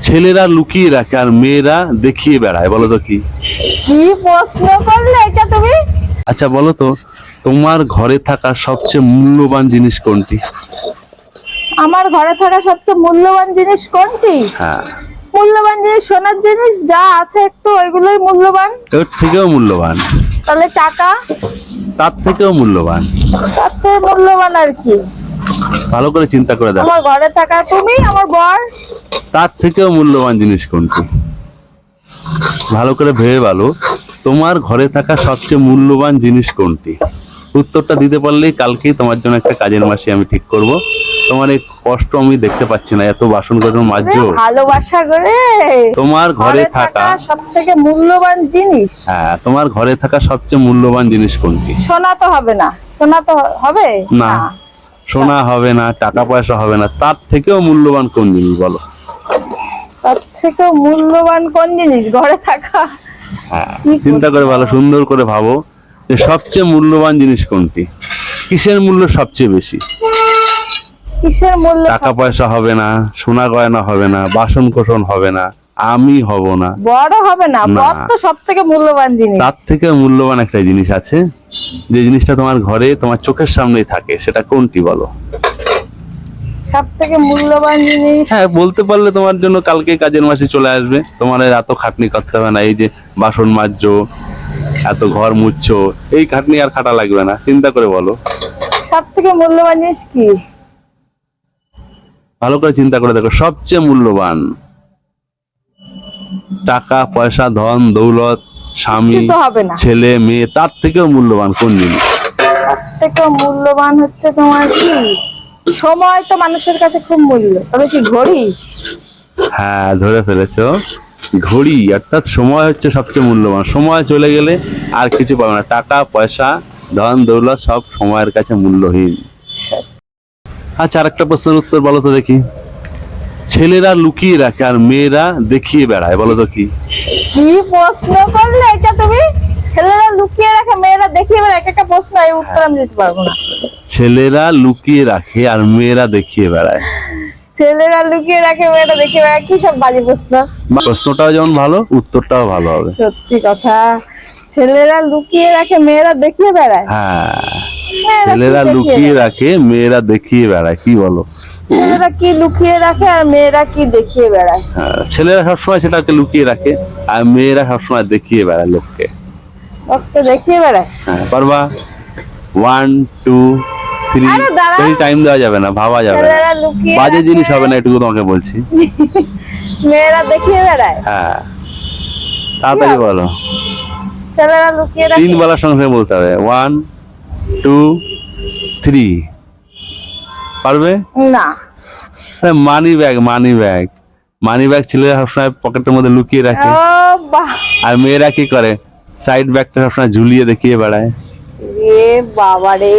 ছেলেরা লুকিয়ে রাখে আর মেয়েরা দেখিয়ে বেড়ায় বলো তো কি? কি প্রশ্ন করলে এটা তুমি? আচ্ছা বলো তো তোমার ঘরে থাকা সবচেয়ে মূল্যবান জিনিস কোনটি? আমার ঘরে থাকা সবচেয়ে মূল্যবান জিনিস কোনটি? হ্যাঁ। মূল্যবান জিনিস সোনার জিনিস যা আছে একটু ওইগুলোই মূল্যবান। ওর থেকেও মূল্যবান। তাহলে টাকা? তার থেকেও মূল্যবান। তার থেকে মূল্যবান আর কি। ভালো করে চিন্তা করে দেখো। আমার ঘরে থাকা তুমি আমার বর। তার থেকেও মূল্যবান জিনিস কোনটি? ভালো করে ভেবে ভালো তোমার ঘরে থাকা সবচেয়ে মূল্যবান জিনিস কোনটি? উত্তরটা দিতে পারলেই কালকেই তোমার জন্য একটা কাজের মাসে আমি ঠিক করব। তোমার এই কষ্ট আমি দেখতে পাচ্ছি না এত বাসন কোসন মাজছো ভালোবাসা করে তোমার ঘরে থাকা সব থেকে মূল্যবান জিনিস। হ্যাঁ তোমার ঘরে থাকা সবচেয়ে মূল্যবান জিনিস কোনটি? সোনা তো হবে না। সোনা তো হবে? না। সোনা হবে না টাকা পয়সা হবে না তার থেকেও মূল্যবান কোন জিনিস বলো? তার থেকেও মূল্যবান কোন জিনিস? ঘরে থাকা। হ্যাঁ চিন্তা করে ভালো সুন্দর করে ভাবো যে সবচেয়ে মূল্যবান জিনিস কোনটি? কিসের মূল্য সবচেয়ে বেশি? কিসের মূল্য টাকা পয়সা হবে না সোনা গয়না হবে না বাসন কোসন হবে না আমি হব না। বড় হবে না। বর তো সব থেকে মূল্যবান জিনিস। তার থেকে মূল্যবান একটা জিনিস আছে যে জিনিসটা তোমার ঘরে তোমার চোখের সামনেই থাকে সেটা কোনটি বলো? সব থেকে মূল্যবান জিনিস? হ্যাঁ বলতে পারলে তোমার জন্য কালকে কাজের মাসে চলে আসবে। তোমার এত খাটনি করতে হবে না এই যে বাসন মাজছো এত ঘর মুছছো এই খাটনি আর খাটা লাগবে না চিন্তা করে বলো। সব থেকে মূল্যবান জিনিস কি? ভালো করে চিন্তা করে দেখো সবচেয়ে মূল্যবান। টাকা পয়সা ধন দৌলত স্বামী ছেলে মেয়ে তার থেকেও মূল্যবান কোন জিনিস? সব থেকে মূল্যবান হচ্ছে তোমার কি? সময় তো মানুষের কাছে খুব মূল্য। তবে কি ঘড়ি? হ্যাঁ ধরে ফেলেছো। ঘড়ি অর্থাৎ সময় হচ্ছে সবচেয়ে মূল্যবান। সময় চলে গেলে আর কিছু পাবে না। টাকা পয়সা ধন দৌলত সব সময়ের কাছে মূল্যহীন। আচ্ছা আরেকটা প্রশ্নের উত্তর বলো তো দেখি। ছেলেরা লুকিয়ে রাখে আর মেয়েরা দেখিয়ে বেড়ায় বলো তো কি? কি প্রশ্ন করলে এটা তুমি? ছেলেরা লুকিয়ে রাখে মেয়েরা দেখিয়ে এক একটা প্রশ্ন এই উত্তর আমি দিতে পারব না। ছেলেরা লুকিয়ে রাখে আর মেয়েরা দেখিয়ে বেড়ায়। ছেলেরা লুকিয়ে রাখে মেয়েরা দেখিয়ে বেড়ায় কি সব বাজে প্রশ্ন? প্রশ্নটাও যেমন ভালো উত্তরটাও ভালো হবে। সত্যি কথা। ছেলেরা লুকিয়ে রাখে মেয়েরা দেখিয়ে বেড়ায়। হ্যাঁ। ছেলেরা লুকিয়ে রাখে মেয়েরা দেখিয়ে বেড়ায় কি বলো? ছেলেরা কি লুকিয়ে রাখে আর মেয়েরা কি দেখিয়ে বেড়ায়? হ্যাঁ, ছেলেরা সবসময় সেটাকে লুকিয়ে রাখে আর মেয়েরা সবসময় দেখিয়ে বেড়ায় লোককে। রক্ত দেখিয়ে বেড়ায়? হ্যাঁ পারবা? ওয়ান টু থ্রি টাইম দেওয়া যাবে না ভাবা যাবে না। বাজে জিনিস হবে না এটুকু তোমাকে বলছি। মেয়েরা দেখিয়ে বেড়ায়? হ্যাঁ তাড়াতাড়ি বলো। ছেলেরা লুকিয়ে রাখে? তিন বেলার সঙ্গে সঙ্গে বলতে হবে। ওয়ান টু থ্রি পারবে? না। Money bag money bag money bag ছেলেরা সবসময় পকেটের মধ্যে লুকিয়ে রাখে। আর মেয়েরা কি করে? সাইড ব্যাগটা সবসময় ঝুলিয়ে দেখিয়ে বেড়ায়। বাবা রে